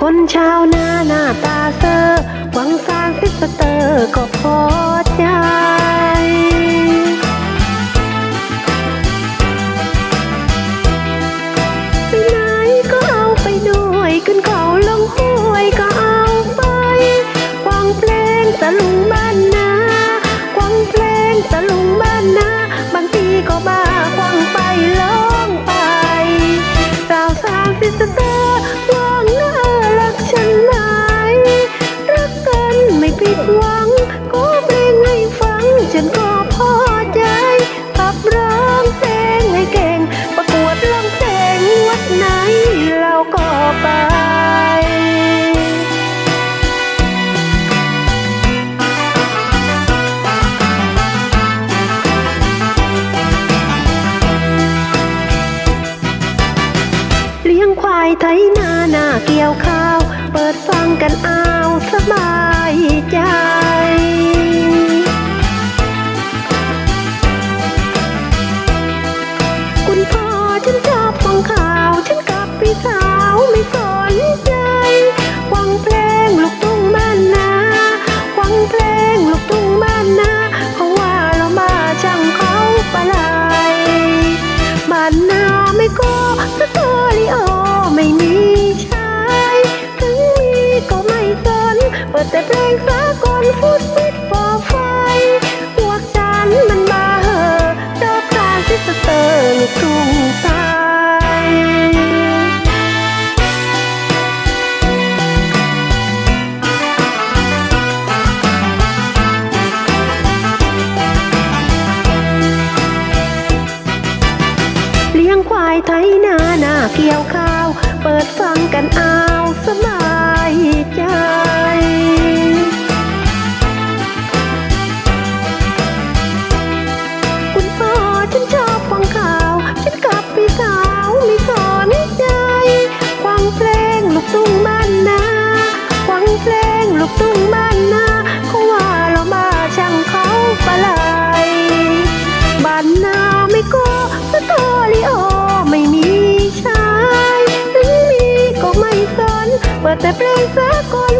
คนชาวนาหน้าตาเซอร์หวังสร้างซิสเตอร์ก็พอใจไปไหนก็เอาไปด้วยขึ้นเขาลงห้วยก็เอาไปวางเพลงตะลุงบ้านายไถนาหน้าเกี่ยวข้าว เปิดฟังกันเอาสบายใจคุณพ่อฉันชอบฟังข่าว ฉันกับพี่สาว ปิดแต่เพลงสากลฟุตฟิตฟอไฟพวกฉันมันมาเหอะชอบทานซิสเตอร์ลูกทุ่งสายเลี้ยงควายไถนาหน้าเกี่ยวข้าว เปิดฟังกันเอาสบายใจ ว่ายถึงมีก็ไม่สนเปิดแต่เพลงสากล